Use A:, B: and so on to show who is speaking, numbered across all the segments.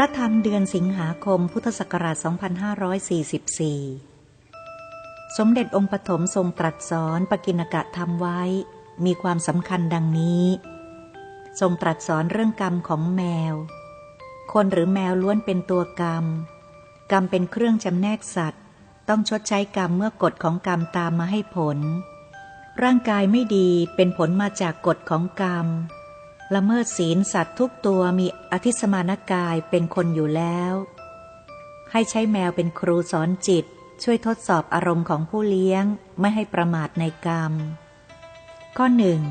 A: ระธรรมเดือนสิงหาคมพุทธศักราช 2544 สมเด็จองค์ปฐมทรงตรัสสอนปกิณกะทำไว้ มีความสำคัญดังนี้ ทรงตรัสสอนเรื่องกรรมของแมว คนหรือแมวล้วนเป็นตัวกรรม กรรมเป็นเครื่องจำแนกสัตว์ ต้องชดใช้กรรมเมื่อกฎของกรรมตามมาให้ผล ร่างกายไม่ดีเป็นผลมาจากกฎของกรรม ละเมิดศีลสัตว์ทุกตัวมีอธิสมานกายเป็นคนอยู่แล้ว ให้ใช้แมวเป็นครูสอนจิต ช่วยทดสอบอารมณ์ของผู้เลี้ยงไม่ให้ประมาทในกรรม ข้อหนึ่ง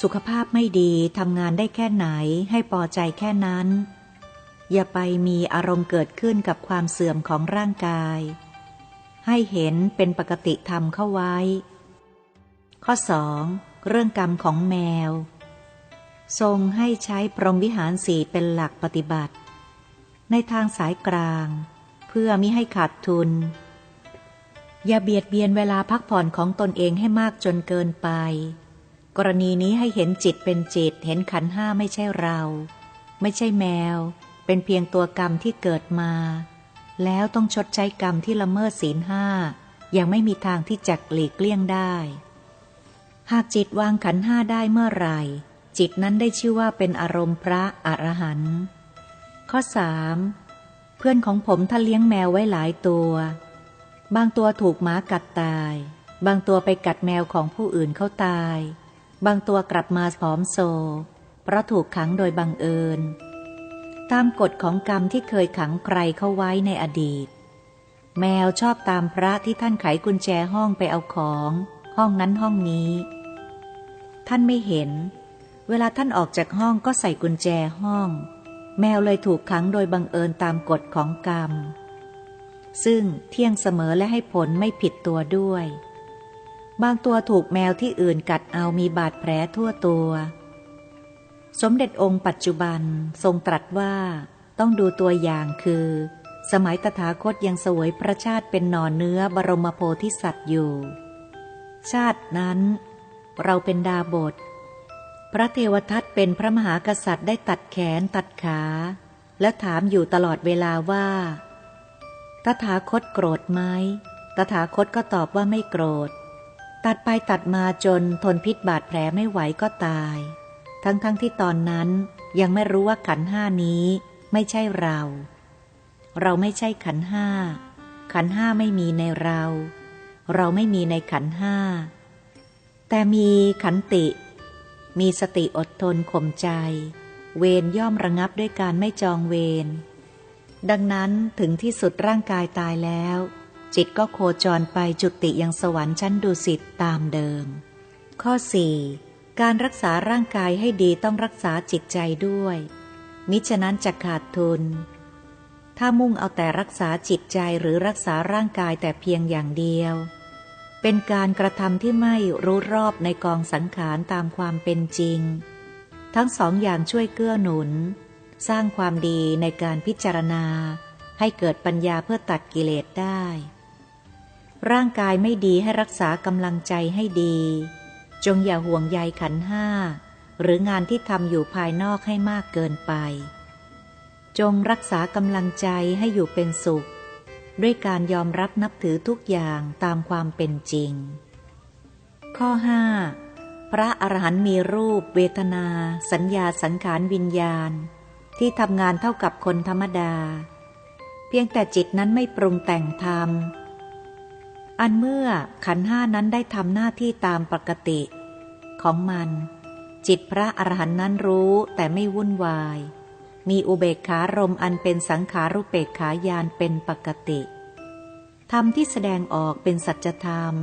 A: สุขภาพไม่ดีทำงานได้แค่ไหนให้พอใจแค่นั้น อย่าไปมีอารมณ์เกิดขึ้นกับความเสื่อมของร่างกาย ให้เห็นเป็นปกติธรรมเข้าไว้ ข้อสองเรื่องกรรมของแมว ทรงให้ใช้พรหมวิหารสีเป็นหลักปฏิบัติ ในทางสายกลาง เพื่อมิให้ขาดทุน อย่าเบียดเบียนเวลาพักผ่อนของตนเองให้มากจนเกินไป กรณีนี้ให้เห็นจิตเป็นจิต เห็นขันห้าไม่ใช่เรา ไม่ใช่แมว เป็นเพียงตัวกรรมที่เกิดมา แล้วต้องชดใช้กรรมที่ละเมิดศีลห้ายังไม่มีทางที่จะหลีกเลี่ยงได้ หากจิตวางขันห้าได้เมื่อไหร่ จิตนั้นได้ชื่อว่าเป็นอารมณ์พระอรหันต์ข้อสามเพื่อนของผมท่านเลี้ยงแมวไว้หลายตัว บางตัวถูกหมากัดตาย บางตัวไปกัดแมวของผู้อื่นเขาตาย บางตัวกลับมาผอมโซ เพราะถูกขังโดยบังเอิญ ตามกฎของกรรมที่เคยขังใครเข้าไว้ในอดีต แมวชอบตามพระที่ท่านไขกุญแจห้องไปเอาของ ห้องนั้นห้องนี้ ท่านไม่เห็น เวลาท่านออกจากห้องก็ใส่กุญแจห้อง แมวเลยถูกขังโดยบังเอิญตามกฎของกรรม ซึ่งเที่ยงเสมอและให้ผลไม่ผิดตัวด้วย บางตัวถูกแมวที่อื่นกัดเอามีบาดแผลทั่วตัว สมเด็จองค์ปัจจุบันทรงตรัสว่าต้องดูตัวอย่างคือ สมัยตถาคตยังสวยพระชาติเป็นหนอนเนื้อบรมโพธิสัตว์อยู่ ชาตินั้น เราเป็นดาบท พระเทวทัตเป็นพระมหากษัตริย์ได้ตัดแขนตัดขา และถามอยู่ตลอดเวลาว่า ตถาคตโกรธไหม ตถาคตก็ตอบว่าไม่โกรธ ตัดไปตัดมาจนทนพิษบาดแผลไม่ไหวก็ตาย ทั้งๆทที่ตอนนั้นยังไม่รู้ว่าขันห้านี้ไม่ใช่เรา เราไม่ใช่ขันห้า ขันห้าไม่มีในเรา เราไม่มีในขันห้า แต่มีขันติ มีสติอดทนข่มใจ เวรย่อมระงับด้วยการไม่จองเวร ดังนั้นถึงที่สุดร่างกายตายแล้ว จิตก็โคจรไปจุติยังสวรรค์ชั้นดุสิตตามเดิม ข้อ 4. การรักษาร่างกายให้ดีต้องรักษาจิตใจด้วย มิฉะนั้นจะขาดทุน ถ้ามุ่งเอาแต่รักษาจิตใจหรือรักษาร่างกายแต่เพียงอย่างเดียว เป็นการกระทำที่ไม่รู้รอบในกองสังขารตามความเป็นจริง ทั้งสองอย่างช่วยเกื้อหนุน สร้างความดีในการพิจารณา ให้เกิดปัญญาเพื่อตัดกิเลสได้ ร่างกายไม่ดีให้รักษากำลังใจให้ดี จงอย่าห่วงใยขันห้า หรืองานที่ทำอยู่ภายนอกให้มากเกินไป จงรักษากำลังใจให้อยู่เป็นสุข ด้วยการยอมรับนับถือทุกอย่างตามความเป็นจริง ข้อ 5. พระอรหันต์มีรูป เวทนา สัญญาสังขารวิญญาณ ที่ทำงานเท่ากับคนธรรมดา เพียงแต่จิตนั้นไม่ปรุงแต่งทำอันเมื่อขันห้านั้นได้ทำหน้าที่ตามปกติ ของมัน จิตพระอรหันต์นั้นรู้แต่ไม่วุ่นวาย มีอุเบกขารมอันเป็นสังขารุเปกขายานเป็นปกติ ธรรมที่แสดงออกเป็นสัจธรรม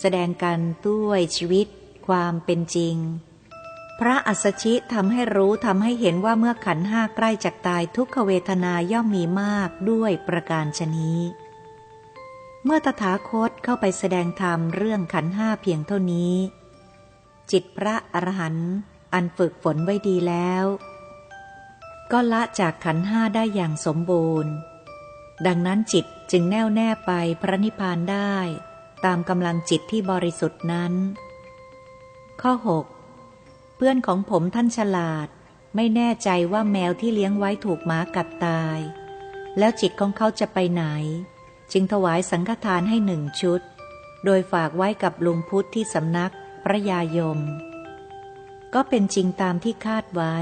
A: แสดงกันด้วยชีวิต ความเป็นจริง พระอัสชิทำให้รู้ทำให้เห็นว่าเมื่อขันห้าใกล้จากตายทุกขเวทนาย่อมมีมากด้วยประการชนี้ เมื่อตถาคตเข้าไปแสดงธรรมเรื่องขันห้าเพียงเท่านี้ จิตพระอรหันต์อันฝึกฝนไว้ดีแล้ว ก็ละจากขันห้าได้อย่างสมบูรณ์ ดังนั้นจิตจึงแน่วแน่ไปพระนิพพานได้ ตามกำลังจิตที่บริสุทธิ์นั้น ข้อ 6 เพื่อนของผมท่านฉลาด ไม่แน่ใจว่าแมวที่เลี้ยงไว้ถูกหมากัดตาย แล้วจิตของเขาจะไปไหน จึงถวายสังฆทานให้หนึ่งชุด โดยฝากไว้กับลุงพุทธที่สำนักพระยายม ก็เป็นจริงตามที่คาดไว้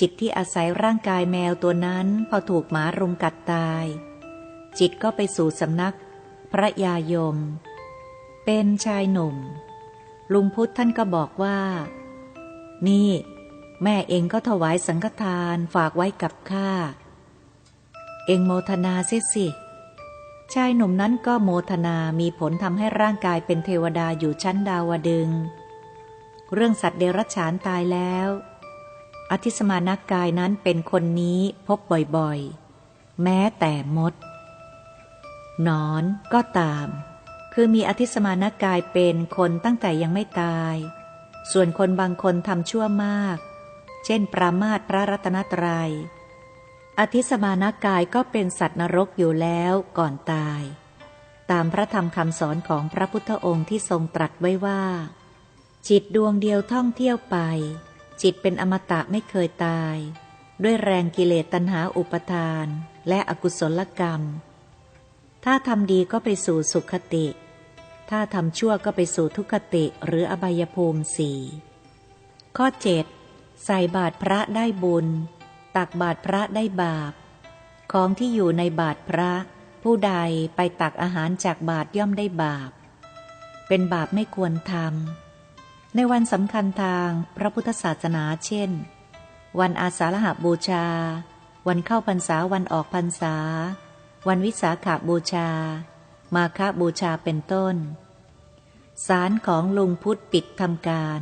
A: จิตที่อาศัยร่างกายแมวตัวนั้นพอถูกหมารุมกัดตาย จิตก็ไปสู่สำนัก พระยายม เป็นชายหนุ่ม ลุงพุทธท่านก็บอกว่า นี่ แม่เองก็ถวายสังฆทานฝากไว้กับข้า เองโมทนาเสสิ ชายหนุ่มนั้นก็โมทนามีผลทำให้ร่างกายเป็นเทวดาอยู่ชั้นดาวดึง เรื่องสัตว์เดรัจฉานตายแล้ว อธิสมานักกายนั้นเป็นคนนี้พบบ่อยๆ แม้แต่มด นอนก็ตาม คือมีอธิสมานกายเป็นคนตั้งแต่ยังไม่ตาย ส่วนคนบางคนทำชั่วมาก เช่นปรามาตพระรัตนตรยัย อธิสมานกายก็เป็นสัตว์นรกอยู่แล้วก่อนตาย ตามพระธรรมคำสอนของพระพุทธองค์ที่ทรงตรัสไว้ว่า จิตดวงเดียวท่องเที่ยวไป จิตเป็นอมตะไม่เคยตาย ด้วยแรงกิเลสตัณหาอุปทาน และอกุศลกรรม ถ้าทำดีก็ไปสู่สุขติ ถ้าทำชั่วก็ไปสู่ทุกขติหรืออบายภูมิสี่ข้อเจ็ดใส่บาตรพระได้บุญ ตักบาตรพระได้บาป ของที่อยู่ในบาตรพระ ผู้ใดไปตักอาหารจากบาตรย่อมได้บาป เป็นบาปไม่ควรทำ ในวันสำคัญทางพระพุทธศาสนาเช่น วันอาสาฬหบูชา วันเข้าพรรษาวันออกพรรษา วันวิสาขาบูชา มาฆบูชาเป็นต้น สารของลุงพุทธปิดทำการ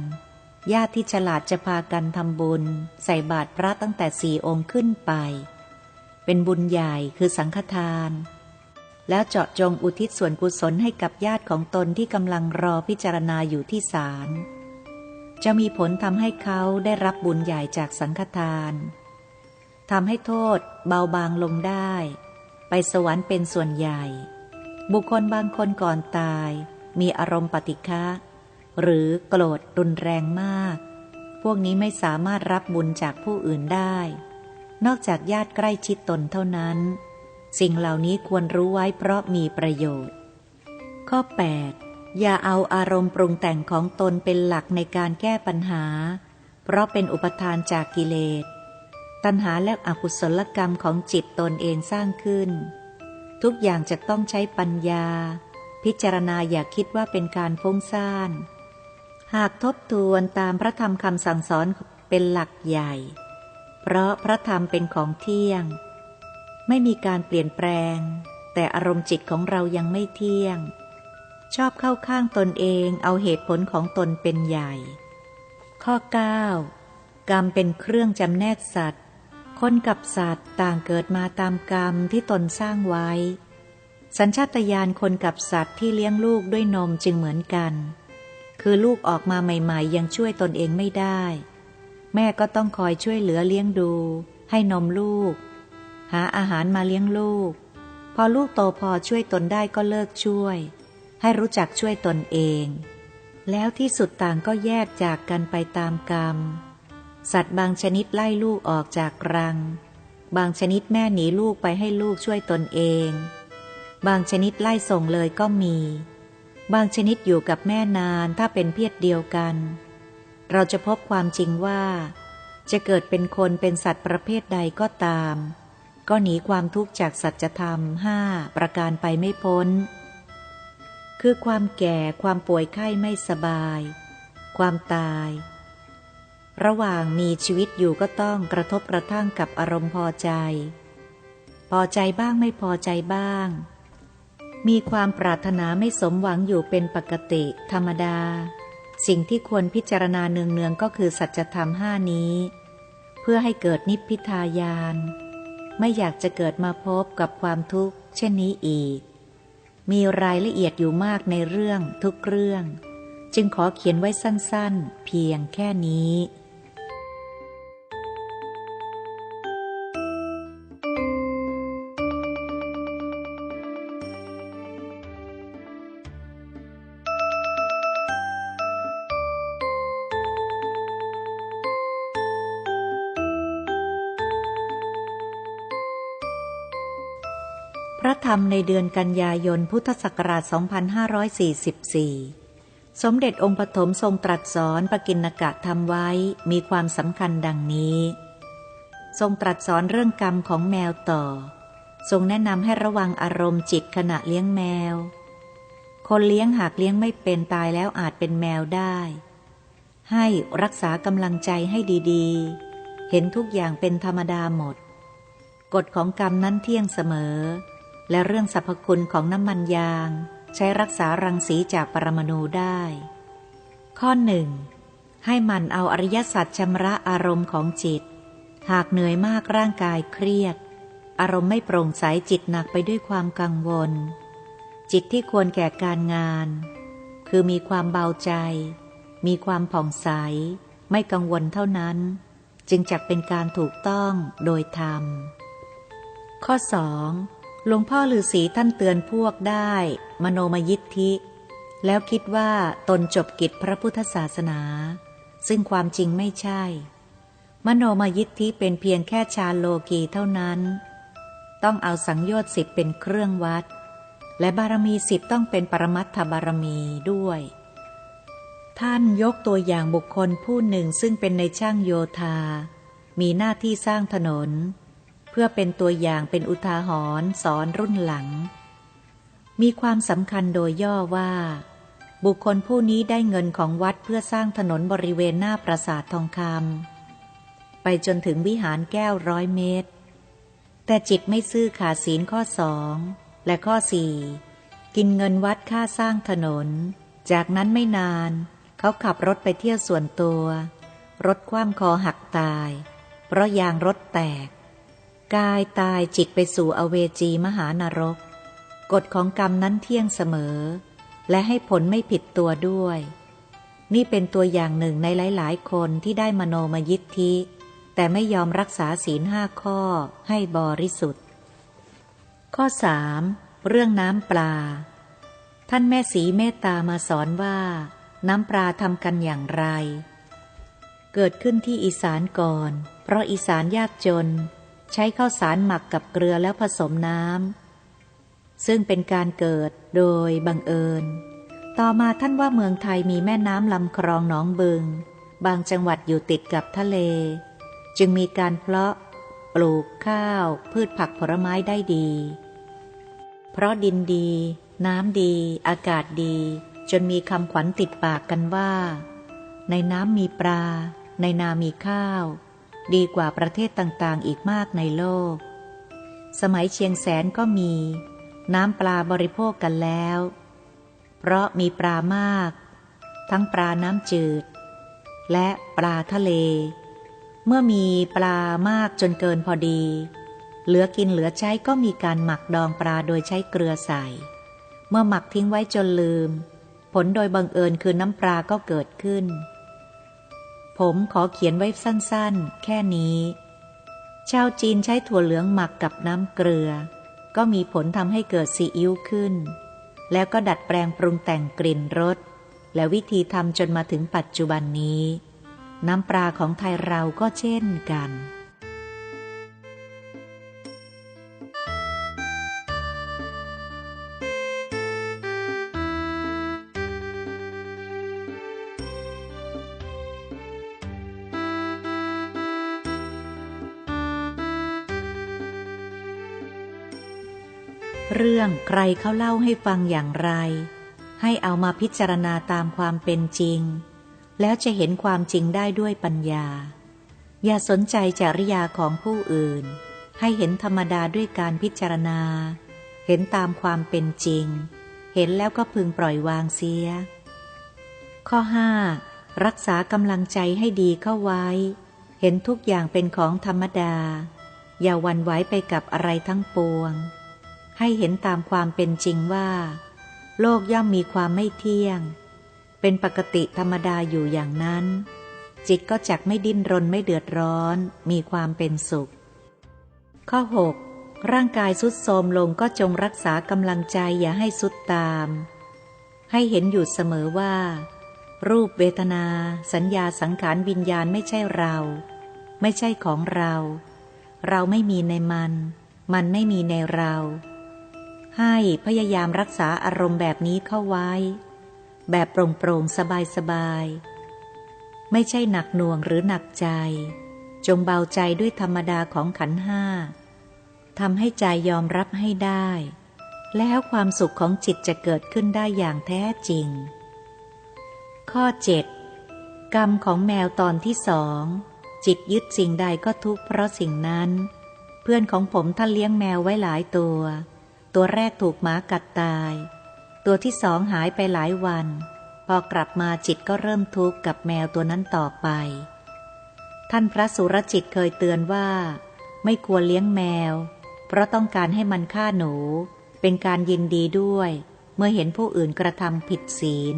A: ญาติที่ฉลาดจะพากันทำบุญ ใส่บาตรพระตั้งแต่สี่องค์ขึ้นไป เป็นบุญใหญ่คือสังฆทาน แล้วเจาะจงอุทิศส่วนกุศลให้กับญาติของตนที่กำลังรอพิจารณาอยู่ที่ศาล จะมีผลทำให้เขาได้รับบุญใหญ่จากสังฆทานทำให้โทษเบาบางลงได้ ไปสวรรค์เป็นส่วนใหญ่ บุคคลบางคนก่อนตาย มีอารมณ์ปฏิฆะหรือโกรธรุนแรงมาก พวกนี้ไม่สามารถรับบุญจากผู้อื่นได้ นอกจากญาติใกล้ชิดตนเท่านั้น สิ่งเหล่านี้ควรรู้ไว้เพราะมีประโยชน์ ข้อ 8 อย่าเอาอารมณ์ปรุงแต่งของตนเป็นหลักในการแก้ปัญหา เพราะเป็นอุปทานจากกิเลส ตัณหาและอกุศลกรรมของจิตตนเองสร้างขึ้น ทุกอย่างจะต้องใช้ปัญญา พิจารณาอย่าคิดว่าเป็นการฟุ้งซ่าน หากทบทวนตามพระธรรมคำสั่งสอนเป็นหลักใหญ่ เพราะพระธรรมเป็นของเที่ยง ไม่มีการเปลี่ยนแปลง แต่อารมณ์จิตของเรายังไม่เที่ยง ชอบเข้าข้างตนเองเอาเหตุผลของตนเป็นใหญ่ ข้อ 9 กรรมเป็นเครื่องจำแนกสัตว์ คนกับสัตว์ต่างเกิดมาตามกรรมที่ตนสร้างไว้ สัญชาตญาณคนกับสัตว์ที่เลี้ยงลูกด้วยนมจึงเหมือนกัน คือลูกออกมาใหม่ๆ ยังช่วยตนเองไม่ได้ แม่ก็ต้องคอยช่วยเหลือเลี้ยงดู ให้นมลูก หาอาหารมาเลี้ยงลูก พอลูกโตพอช่วยตนได้ก็เลิกช่วย ให้รู้จักช่วยตนเอง แล้วที่สุดต่างก็แยกจากกันไปตามกรรม สัตว์บางชนิดไล่ลูกออกจากรัง บางชนิดแม่หนีลูกไปให้ลูกช่วยตนเอง บางชนิดไล่ส่งเลยก็มี บางชนิดอยู่กับแม่นานถ้าเป็นเพียรเดียวกัน เราจะพบความจริงว่า จะเกิดเป็นคนเป็นสัตว์ประเภทใดก็ตาม ก็หนีความทุกข์จากสัจธรรมห้าประการไปไม่พ้น คือความแก่ความป่วยไข้ไม่สบาย ความตาย ระหว่างมีชีวิตอยู่ก็ต้องกระทบกระทั่งกับอารมณ์พอใจ พอใจบ้างไม่พอใจบ้าง มีความปรารถนาไม่สมหวังอยู่เป็นปกติธรรมดา สิ่งที่ควรพิจารณาเนืองๆก็คือสัจธรรมห้านี้ เพื่อให้เกิดนิพพิทายาน ไม่อยากจะเกิดมาพบกับความทุกข์ เช่นนี้อีก มีรายละเอียดอยู่มากในเรื่องทุกเรื่อง จึงขอเขียนไว้สั้นๆ เพียงแค่นี้ ระธรรมในเดือนกันยายนพุทธศักราช 2544 สมเด็จองค์ปฐมทรงตรัสสอนปกิณกะทำไว้มีความสำคัญดังนี้ ทรงตรัสสอนเรื่องกรรมของแมวต่อ ทรงแนะนำให้ระวังอารมณ์จิตขณะเลี้ยงแมว คนเลี้ยงหากเลี้ยงไม่เป็นตายแล้วอาจเป็นแมวได้ ให้รักษากำลังใจให้ดีๆ เห็นทุกอย่างเป็นธรรมดาหมดกฎของกรรมนั้นเที่ยงเสมอ และเรื่องสรรพคุณของน้ำมันยางใช้รักษารังสีจากปรมาณูได้ ข้อหนึ่งให้มันเอาอริยสัจชำระอารมณ์ของจิต หากเหนื่อยมากร่างกายเครียด อารมณ์ไม่โปร่งใสจิตหนักไปด้วยความกังวล จิตที่ควรแก่การงาน คือมีความเบาใจ มีความผ่องใส ไม่กังวลเท่านั้น จึงจักเป็นการถูกต้องโดยธรรม ข้อสอง หลวงพ่อฤาษีท่านเตือนพวกได้ มโนมยิทธิ แล้วคิดว่าตนจบกิจพระพุทธศาสนา ซึ่งความจริงไม่ใช่ มโนมยิทธิเป็นเพียงแค่ชาโลกีเท่านั้น ต้องเอาสังโยชน์สิบเป็นเครื่องวัด และบารมีสิบต้องเป็นปรมัตถบารมีด้วย ท่านยกตัวอย่างบุคคลผู้หนึ่งซึ่งเป็นในช่างโยธา มีหน้าที่สร้างถนน พื่อเป็นตัวอย่างเป็นอุทาหรณ์สอนรุ่นหลัง มีความสำคัญโดยย่อว่า บุคคลผู้นี้ได้เงินของวัดเพื่อสร้างถนนบริเวณหน้าปราสาททองคำไปจนถึงวิหารแก้วร้อยเมตร แต่จิตไม่ซื่อขาดศีลข้อสองและข้อสี่กินเงินวัดค่าสร้างถนน จากนั้นไม่นาน เขาขับรถไปเที่ยวส่วนตัว รถคว่ำคอหักตาย เพราะยางรถแตก กายตายจิตไปสู่อเวจีมหานรก กฎของกรรมนั้นเที่ยงเสมอ และให้ผลไม่ผิดตัวด้วย นี่เป็นตัวอย่างหนึ่งในหลาย ๆ คนที่ได้มโนมยิทธิ แต่ไม่ยอมรักษาศีลห้าข้อให้บริสุทธิ์ ข้อสามเรื่องน้ำปลา ท่านแม่สีเมตตามาสอนว่า น้ำปลาทำกันอย่างไร เกิดขึ้นที่อีสานก่อน เพราะอีสานยากจน ใช้ข้าวสารหมักกับเกลือแล้วผสมน้ำซึ่งเป็นการเกิดโดยบังเอิญ ต่อมาท่านว่าเมืองไทยมีแม่น้ำลำคลองหนองบึง บางจังหวัดอยู่ติดกับทะเล จึงมีการเพาะปลูกข้าว พืชผักผลไม้ได้ดี เพราะดินดี น้ำดี อากาศดี จนมีคำขวัญติดปากกันว่า ในน้ำมีปลา ในนามีข้าว ดีกว่าประเทศต่างๆ อีกมากในโลก สมัยเชียงแสนก็มี น้ำปลาบริโภคกันแล้ว เพราะมีปลามาก ทั้งปลาน้ำจืด และปลาทะเล เมื่อมีปลามากจนเกินพอดี เหลือกินเหลือใช้ก็มีการหมักดองปลาโดยใช้เกลือใส่ เมื่อหมักทิ้งไว้จนลืม ผลโดยบังเอิญคือน้ำปลาก็เกิดขึ้น ผมขอเขียนไว้สั้นๆ แค่นี้ ชาวจีนใช้ถั่วเหลืองหมักกับน้ำเกลือ ก็มีผลทำให้เกิดซีอิ๊วขึ้น แล้วก็ดัดแปลงปรุงแต่งกลิ่นรส และวิธีทำจนมาถึงปัจจุบันนี้ น้ำปลาของไทยเราก็เช่นกัน รื่องใครเขาเล่าให้ฟังอย่างไร ให้เอามาพิจารณาตามความเป็นจริง แล้วจะเห็นความจริงได้ด้วยปัญญา อย่าสนใจจริยาของผู้อื่น ให้เห็นธรรมดาด้วยการพิจารณา เห็นตามความเป็นจริง เห็นแล้วก็พึงปล่อยวางเสีย ข้อห้ารักษากำลังใจให้ดีเข้าไว้ เห็นทุกอย่างเป็นของธรรมดา อย่าวันไหวไปกับอะไรทั้งปวง ให้เห็นตามความเป็นจริงว่า โลกย่อมมีความไม่เที่ยง เป็นปกติธรรมดาอยู่อย่างนั้น จิตก็จักไม่ดิ้นรนไม่เดือดร้อน มีความเป็นสุข ข้อ 6. ร่างกายสุดโทมลงก็จงรักษากำลังใจอย่าให้สุดตาม ให้เห็นอยู่เสมอว่า รูปเวทนา สัญญาสังขารวิญญาณไม่ใช่เรา ไม่ใช่ของเรา เราไม่มีในมัน มันไม่มีในเรา ให้พยายามรักษาอารมณ์แบบนี้เข้าไว้ แบบโปร่งๆสบายๆไม่ใช่หนักหน่วงหรือหนักใจ จงเบาใจด้วยธรรมดาของขันห้าทำให้ใจยอมรับให้ได้ แล้วความสุขของจิตจะเกิดขึ้นได้อย่างแท้จริง ข้อ 7. กรรมของแมวตอนที่สองจิตยึดสิ่งใดก็ทุกข์เพราะสิ่งนั้น เพื่อนของผมท่านเลี้ยงแมวไว้หลายตัว ตัวแรกถูกหมากัดตาย ตัวที่สองหายไปหลายวัน พอกลับมาจิตก็เริ่มทุกข์กับแมวตัวนั้นต่อไป ท่านพระสุรจิตเคยเตือนว่า ไม่ควรเลี้ยงแมว เพราะต้องการให้มันฆ่าหนู เป็นการยินดีด้วย เมื่อเห็นผู้อื่นกระทำผิดศีล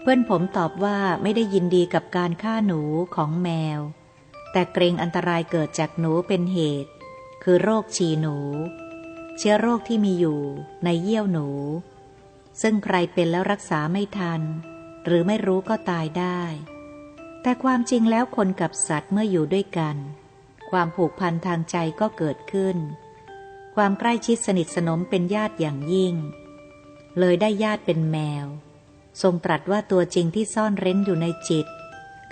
A: เพื่อนผมตอบว่าไม่ได้ยินดีกับการฆ่าหนูของแมว แต่เกรงอันตรายเกิดจากหนูเป็นเหตุ คือโรคฉี่หนู เชื้อโรคที่มีอยู่ในเยี่ยวหนู ซึ่งใครเป็นแล้วรักษาไม่ทัน หรือไม่รู้ก็ตายได้ แต่ความจริงแล้วคนกับสัตว์เมื่ออยู่ด้วยกัน ความผูกพันทางใจก็เกิดขึ้น ความใกล้ชิดสนิทสนมเป็นญาติอย่างยิ่ง เลยได้ญาติเป็นแมว ทรงตรัสว่าตัวจริงที่ซ่อนเร้นอยู่ในจิต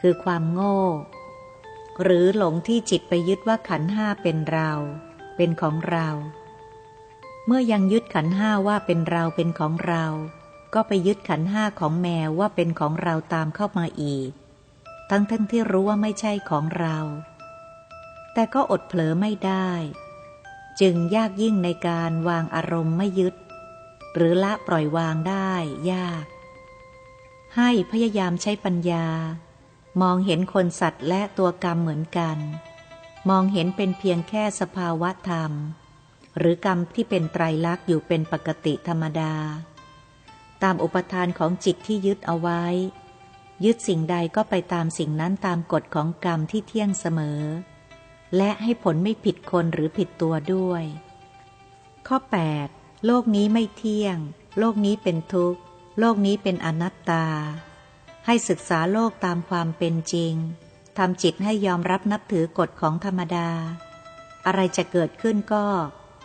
A: คือความโง่ หรือหลงที่จิตไปยึดว่าขันห้าเป็นเรา เป็นของเรา เมื่อยังยึดขันห้าว่าเป็นเราเป็นของเรา ก็ไปยึดขันห้าของแมวว่าเป็นของเราตามเข้ามาอีก ทั้งทั้งที่รู้ว่าไม่ใช่ของเรา แต่ก็อดเผลอไม่ได้ จึงยากยิ่งในการวางอารมณ์ไม่ยึด หรือละปล่อยวางได้ยาก ให้พยายามใช้ปัญญา มองเห็นคนสัตว์และตัวกรรมเหมือนกัน มองเห็นเป็นเพียงแค่สภาวะธรรม หรือกรรมที่เป็นไตรลักษณ์อยู่เป็นปกติธรรมดา ตามอุปทานของจิตที่ยึดเอาไว้ ยึดสิ่งใดก็ไปตามสิ่งนั้นตามกฎของกรรมที่เที่ยงเสมอ และให้ผลไม่ผิดคนหรือผิดตัวด้วย ข้อ 8 โลกนี้ไม่เที่ยง โลกนี้เป็นทุกข์ โลกนี้เป็นอนัตตา ให้ศึกษาโลกตามความเป็นจริงทำจิตให้ยอมรับนับถือกฎของธรรมดา อะไรจะเกิดขึ้นก็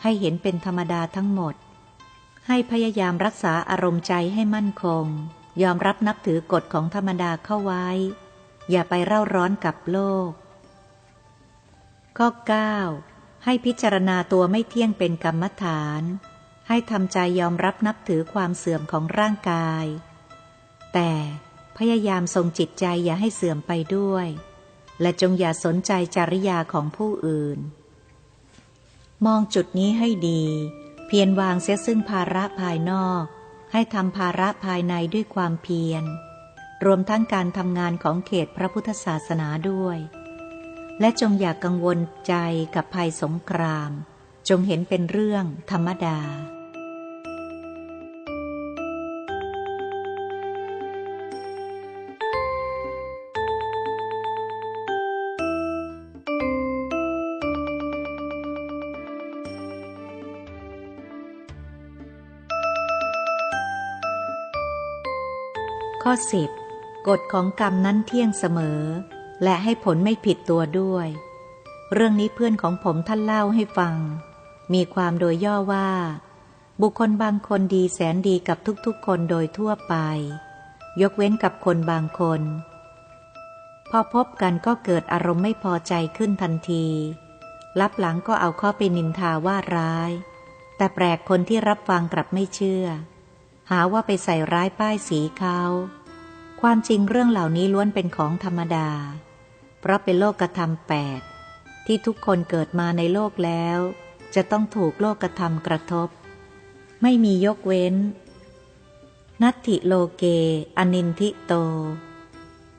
A: ให้เห็นเป็นธรรมดาทั้งหมด ให้พยายามรักษาอารมณ์ใจให้มั่นคง ยอมรับนับถือกฎของธรรมดาเข้าไว้ อย่าไปเร่าร้อนกับโลก ข้อ 9 ให้พิจารณาตัวไม่เที่ยงเป็นกรรมฐาน ให้ทำใจยอมรับนับถือความเสื่อมของร่างกาย แต่พยายามทรงจิตใจอย่าให้เสื่อมไปด้วย และจงอย่าสนใจจริยาของผู้อื่น มองจุดนี้ให้ดี เพียรวางเสียซึ่งภาระภายนอก ให้ทำภาระภายในด้วยความเพียร รวมทั้งการทำงานของเขตพระพุทธศาสนาด้วย และจงอย่ากกังวลใจกับภัยสงคราม จงเห็นเป็นเรื่องธรรมดา ข้อสิบกฎของกรรมนั้นเที่ยงเสมอ และให้ผลไม่ผิดตัวด้วย เรื่องนี้เพื่อนของผมท่านเล่าให้ฟัง มีความโดยย่อว่า บุคคลบางคนดีแสนดีกับทุกๆคนโดยทั่วไป ยกเว้นกับคนบางคน พอพบกันก็เกิดอารมณ์ไม่พอใจขึ้นทันที รับหลังก็เอาข้อไปนินทาว่าร้าย แต่แปลกคนที่รับฟังกลับไม่เชื่อ หาว่าไปใส่ร้ายป้ายสีเขาความจริงเรื่องเหล่านี้ล้วนเป็นของธรรมดา เพราะเป็นโลกกระทำแปดที่ทุกคนเกิดมาในโลกแล้ว จะต้องถูกโลกกระทำกระทบ ไม่มียกเว้น นัตถิโลเก อนินทิโต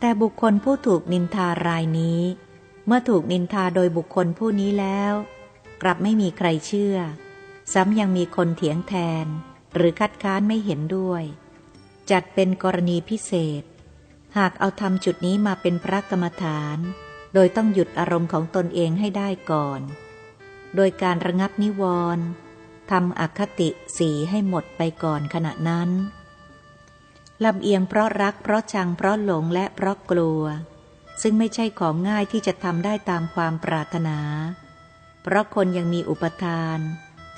A: แต่บุคคลผู้ถูกนินทารายนี้ เมื่อถูกนินทาโดยบุคคลผู้นี้แล้ว กลับไม่มีใครเชื่อ ซ้ำยังมีคนเถียงแทน หรือคัดค้านไม่เห็นด้วย จัดเป็นกรณีพิเศษ หากเอาทำจุดนี้มาเป็นพระกรรมฐาน โดยต้องหยุดอารมณ์ของตนเองให้ได้ก่อน โดยการระงับนิวรณ์ทำอคติสีให้หมดไปก่อนขณะนั้นลำเอียงเพราะรักเพราะชังเพราะหลงและเพราะกลัว ซึ่งไม่ใช่ของง่ายที่จะทำได้ตามความปรารถนา เพราะคนยังมีอุปทาน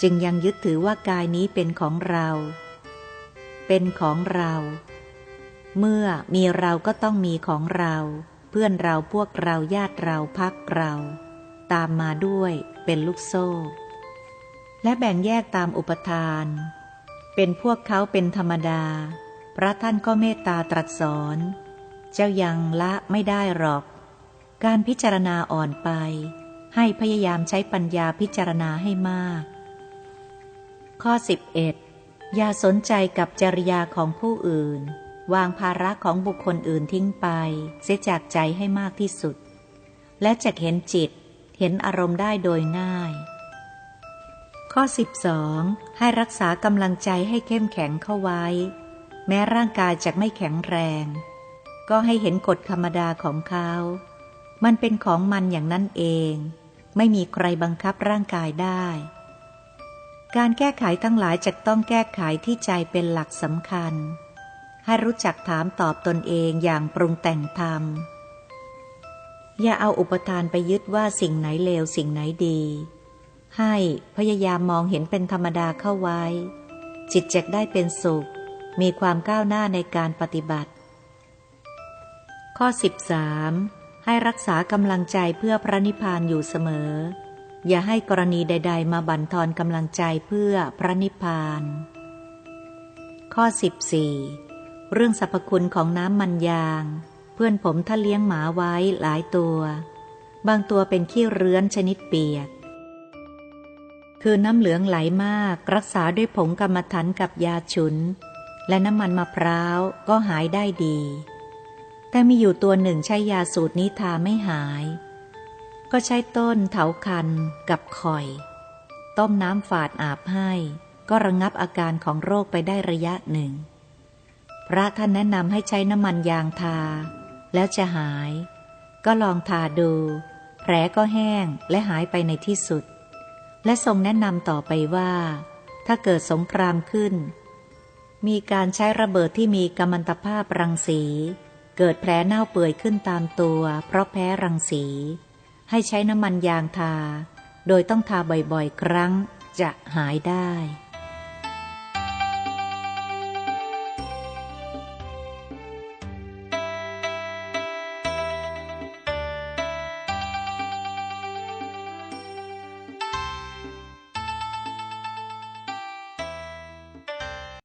A: จึงยังยึดถือว่ากายนี้เป็นของเรา เป็นของเรา เมื่อมีเราก็ต้องมีของเรา เพื่อนเราพวกเราญาติเราพักเรา ตามมาด้วยเป็นลูกโซ่ และแบ่งแยกตามอุปทาน เป็นพวกเขาเป็นธรรมดา พระท่านก็เมตตาตรัสสอน เจ้ายังละไม่ได้หรอก การพิจารณาอ่อนไป ให้พยายามใช้ปัญญาพิจารณาให้มาก ข้อ 11 อย่าสนใจกับจริยาของผู้อื่น วางภาระของบุคคลอื่นทิ้งไป เสียจากใจให้มากที่สุด และจะเห็นจิต เห็นอารมณ์ได้โดยง่าย ข้อ 12 ให้รักษากำลังใจให้เข้มแข็งเข้าไว้ แม้ร่างกายจะไม่แข็งแรง ก็ให้เห็นกฎธรรมดาของเขา มันเป็นของมันอย่างนั้นเอง ไม่มีใครบังคับร่างกายได้ การแก้ไขทั้งหลายจะต้องแก้ไขที่ใจเป็นหลักสำคัญ ให้รู้จักถามตอบตนเองอย่างปรุงแต่งธรรม อย่าเอาอุปทานไปยึดว่าสิ่งไหนเลวสิ่งไหนดี ให้พยายามมองเห็นเป็นธรรมดาเข้าไว้ จิตจะได้เป็นสุข มีความก้าวหน้าในการปฏิบัติ ข้อ 13 ให้รักษากำลังใจเพื่อพระนิพพานอยู่เสมอ อย่าให้กรณีใด ๆ มาบั่นทอนกำลังใจเพื่อพระนิพพาน ข้อ 14 เรื่องสรรพคุณของน้ำมันยาง เพื่อนผมถ้าเลี้ยงหมาไว้หลายตัว บางตัวเป็นขี้เรื้อนชนิดเปียก คือน้ำเหลืองไหลมากรักษาด้วยผงกรรมฐานกับยาฉุน และน้ำมันมะพร้าวก็หายได้ดี แต่มีอยู่ตัวหนึ่งใช้ยาสูตรนี้ทาไม่หาย ก็ใช้ต้นเถาคันกับข่อย ต้มน้ำฝาดอาบให้ ก็ระงงับอาการของโรคไปได้ระยะหนึ่ง พระท่านแนะนำให้ใช้น้ำมันยางทา แล้วจะหาย ก็ลองทาดู แผลก็แห้งและหายไปในที่สุด และทรงแนะนำต่อไปว่า ถ้าเกิดสงครามขึ้น มีการใช้ระเบิดที่มีกัมมันตภาพรังสี เกิดแผลเน่าเปื่อยขึ้นตามตัว เพราะแพ้รังสี ให้ใช้น้ำมันยางทา โดยต้องทาบ่อยๆ ครั้งจะหายได้